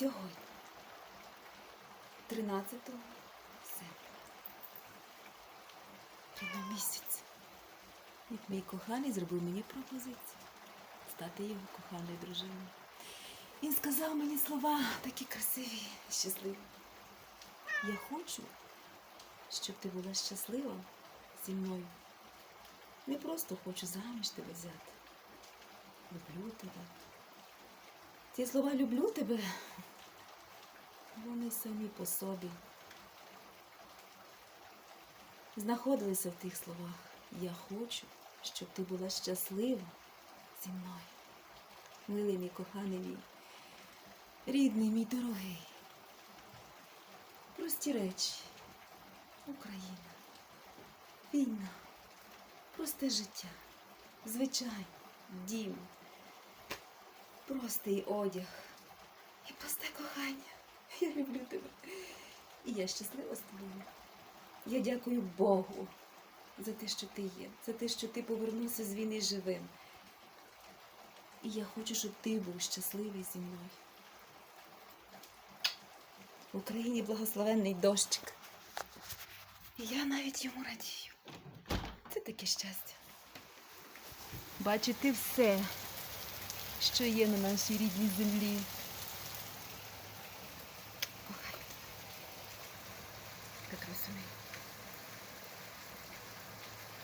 Сьогодні, 13 серпня, рівно місяць, як мій коханий зробив мені пропозицію стати його коханою дружиною. Він сказав мені слова такі красиві, щасливі. Я хочу, щоб ти була щаслива зі мною. Не просто хочу заміж тебе взяти. Люблю тебе. Ці слова люблю тебе. Вони самі по собі. Знаходилися в тих словах. Я хочу, щоб ти була щаслива зі мною. Милий мій коханий мій, рідний мій дорогий. Прості речі. Україна. Війна. Просте життя. Звичайно, дім. Простий одяг. Я люблю тебе. І я щаслива з тобою. Я дякую Богу за те, що ти є, за те, що ти повернувся з війни живим. І я хочу, щоб ти був щасливий зі мною. В Україні благословенний дощик. І я навіть йому радію. Це таке щастя. Бачити все, що є на нашій рідній землі. listening.